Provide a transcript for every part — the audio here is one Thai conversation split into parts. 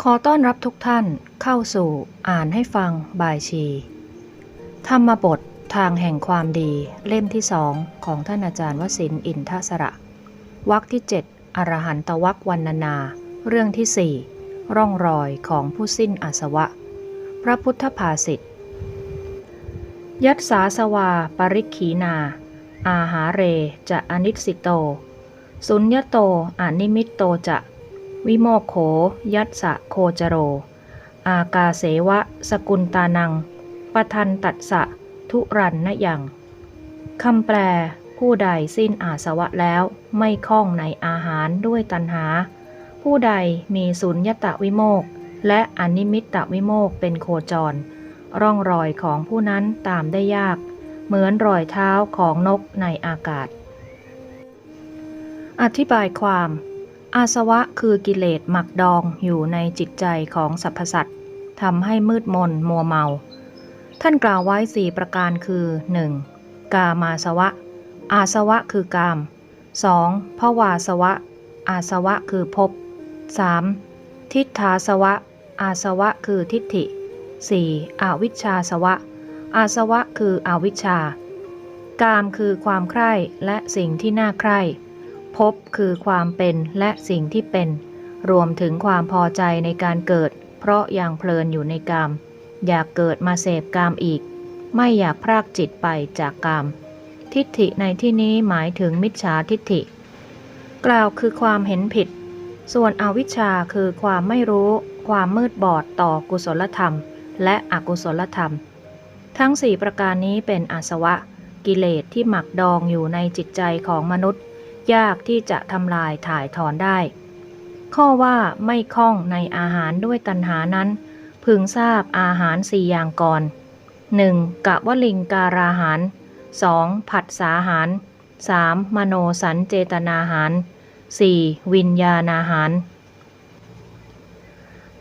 ขอต้อนรับทุกท่านเข้าสู่อ่านให้ฟังบายชี ธรรมบททางแห่งความดีเล่มที่สองของท่านอาจารย์วสินอินทสระวรรคที่7อรหันตวรรวันนานา เรื่องที่4ร่องรอยของผู้สิ้นอาสวะ พระพุทธภาษิตยัตสาสวาปริคขีนา อาหาเรจะอนิสิโต สุญญโตอนิมิตโตจะ วิโมกโข ยัตสะโคจโร อากาเสวะ สกุลตานัง ปทันตัดสะ ทุรันนยัง คำแปล ผู้ใดสิ้นอาสวะแล้วไม่คล้องในอาหารด้วยตัณหา ผู้ใดมีสุญญตวิโมก และอนิมิตตวิโมกเป็นโคจร ร่องรอยของผู้นั้นตามได้ยาก เหมือนรอยเท้าของนกในอากาศ อธิบายความ อาสวะคือกิเลสหมักดองอยู่ในจิตใจของสรรพสัตว์ทำให้มืดมนมัวเมา ท่านกล่าวไว้สี่ประการคือ 1. กามาสวะ อาสวะคือกาม 2. ภวาสวะ อาสวะคือภพ 3. ทิฏฐาสวะ อาสวะคือทิฏฐิ 4. อวิชชาสวะ อาสวะคืออวิชชากามคือความใคร่และสิ่งที่น่าใคร่ ภพคือความเป็นและสิ่งที่เป็น รวมถึงความพอใจในการเกิด เพราะยังเพลินอยู่ในกาม อยากเกิดมาเสพกามอีก ไม่อยากพรากจิตไปจากกาม ทิฏฐิในที่นี้หมายถึงมิจฉาทิฏฐิ กล่าวคือความเห็นผิด ส่วนอวิชชาคือความไม่รู้ ความมืดบอดต่อกุศลธรรม และอกุศลธรรม ทั้งสี่ประการนี้เป็นอาสวะ กิเลสที่หมักดองอยู่ในจิตใจของมนุษย์ ยากที่จะทำลายถ่ายถอนได้ ข้อว่าไม่คล้องในอาหารด้วยตัณหานั้น พึงทราบอาหารสี่อย่างก่อน 1. กะวลิงการาหาร 2. ผัสสาหาร 3. มโนสันเจตนาหาร 4. วิญญาณอาหาร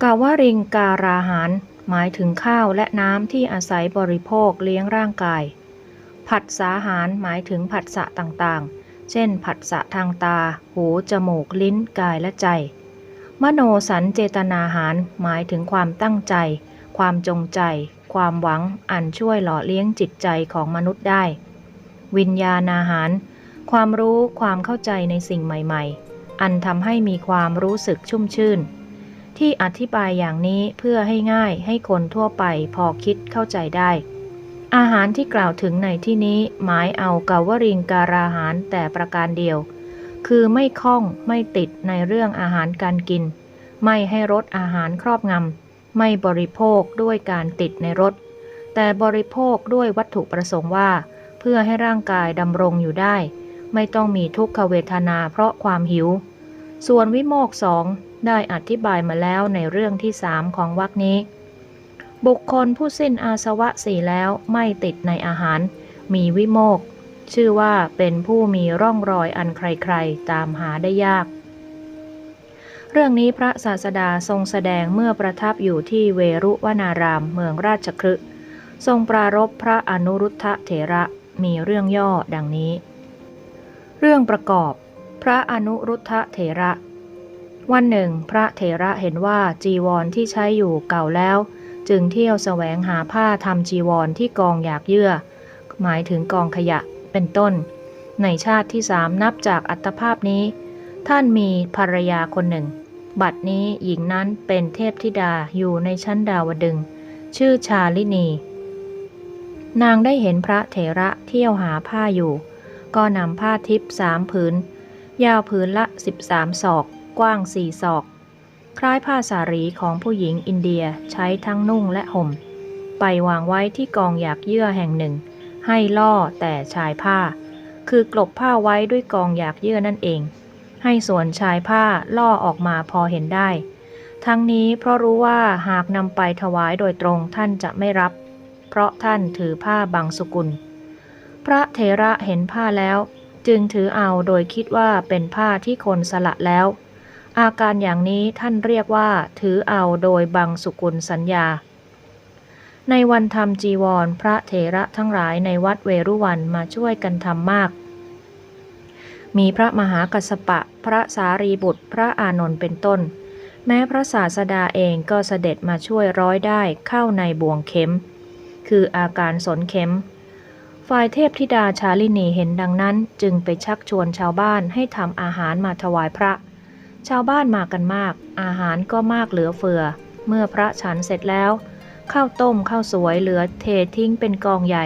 กาวริงการาหาร หมายถึงข้าวและน้ำที่อาศัยบริโภคเลี้ยงร่างกาย ผัสสาหารหมายถึงผัสสะต่างๆ เช่นผัสสะทางตา หู จมูก ลิ้น กายและใจ มโนสันเจตนาหารหมายถึงความตั้งใจ ความจงใจ ความหวังอันช่วยหล่อเลี้ยงจิตใจของมนุษย์ได้ วิญญาณอาหาร ความรู้ความเข้าใจในสิ่งใหม่ ๆ อันทำให้มีความรู้สึกชุ่มชื่น ที่อธิบายอย่างนี้เพื่อให้ง่ายให้คนทั่วไปพอคิดเข้าใจได้ อาหารที่กล่าวถึงในที่นี้หมายเอากาวริงการาหารแต่ประการเดียว คือไม่คล้องไม่ติดในเรื่องอาหารการกิน ไม่ให้รสอาหารครอบงำไม่บริโภคด้วยการติดในรสแต่บริโภคด้วยวัตถุประสงค์ว่า เพื่อให้ร่างกายดำรงอยู่ได้ ไม่ต้องมีทุกขเวทนาเพราะความหิว ส่วนวิโมกสองได้อธิบายมาแล้วในเรื่องที่สามของวรรคนี้ บุคคลผู้สิ้นอาสวะสี่แล้วไม่ติดในอาหาร มีวิโมก ชื่อว่าเป็นผู้มีร่องรอยอันใครๆ ตามหาได้ยาก เรื่องนี้พระศาสดาทรงแสดงเมื่อประทับอยู่ที่เวรุวนารามเมืองราชคฤห์ทรงปรารบพระอนุรุทธะเถระมีเรื่องย่อดังนี้ เรื่องประกอบ พระอนุรุทธะเถระ วันหนึ่ง พระเถระเห็นว่าจีวรที่ใช้อยู่เก่าแล้ว จึงเที่ยวแสวงหาผ้าทำจีวรที่กองอยากเยื่อ หมายถึงกองขยะเป็นต้น ในชาติที่สามนับจากอัตภาพนี้ ท่านมีภรรยาคนหนึ่ง บัดนี้หญิงนั้นเป็นเทพธิดาอยู่ในชั้นดาวดึง ชื่อชาลินี นางได้เห็นพระเถระเที่ยวหาผ้าอยู่ ก็นำผ้าทิพย์สามผืน ยาวผืนละ13ศอก กว้างสี่ศอก คล้ายผ้าสารีของผู้หญิงอินเดียใช้ทั้งนุ่งและห่ม ไปวางไว้ที่กองอยากเยื่อแห่งหนึ่ง ให้ล่อแต่ชายผ้า คือกลบผ้าไว้ด้วยกองอยากเยื่อนั่นเอง ให้ส่วนชายผ้าล่อออกมาพอเห็นได้ ทั้งนี้เพราะรู้ว่าหากนำไปถวายโดยตรงท่านจะไม่รับ เพราะท่านถือผ้าบางสุกุล พระเถระเห็นผ้าแล้ว จึงถือเอาโดยคิดว่าเป็นผ้าที่คนสละแล้ว อาการอย่างนี้ท่านเรียกว่า ถือเอาโดยบางสุกุลสัญญา ในวันทำจีวรพระเถระทั้งหลายในวัดเวรุวันมาช่วยกันทำมาก มีพระมหากัสสปะ พระสารีบุตร พระอานนท์เป็นต้น แม้พระศาสดาเองก็เสด็จมาช่วยร้อยได้เข้าในบ่วงเข็ม คืออาการสนเข็มฝ่ายเทพธิดาชาลินีเห็นดังนั้นจึงไปชักชวนชาวบ้านให้ทำอาหารมาถวายพระ ชาวบ้านมากันมาก อาหารก็มากเหลือเฟือ เมื่อพระฉันเสร็จแล้ว ข้าวต้มข้าวสวยเหลือเททิ้งเป็นกองใหญ่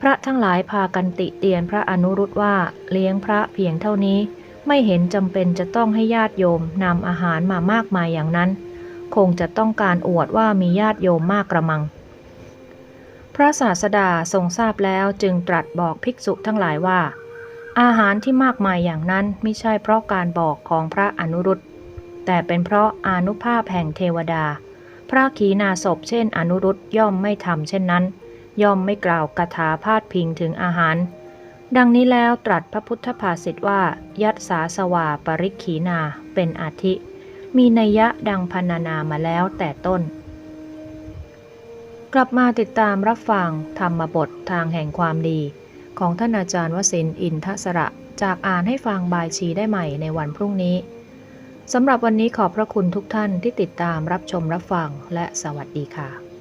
พระทั้งหลายพากันติเตียนพระอนุรุตว่าเลี้ยงพระเพียงเท่านี้ ไม่เห็นจำเป็นจะต้องให้ญาติโยมนำอาหารมามากมายอย่างนั้น คงจะต้องการอวดว่ามีญาติโยมมากกระมัง พระศาสดาทรงทราบแล้วจึงตรัสบอกภิกษุทั้งหลายว่า อาหารที่มากมายอย่างนั้นไม่ใช่เพราะการบอกของพระอนุรุตแต่เป็นเพราะอานุภาพแห่งเทวดา พระขีณาสพเช่นอนุรุตย่อมไม่ทำเช่นนั้น ย่อมไม่กล่าวคาถาพาดพิงถึงอาหาร ดังนี้แล้วตรัสพระพุทธภาษิตว่า ยัตสาสวาปริขีนาเป็นอาทิ มีนัยยะดังพรรณนามาแล้วแต่ต้น กลับมาติดตามรับฟังธรรมบททางแห่งความดี ของท่านอาจารย์วสินอินทสระ จากอ่านให้ฟังบายชีได้ใหม่ในวันพรุ่งนี้สำหรับวันนี้ขอบพระคุณทุกท่านที่ติดตามรับชมรับฟังและสวัสดีค่ะ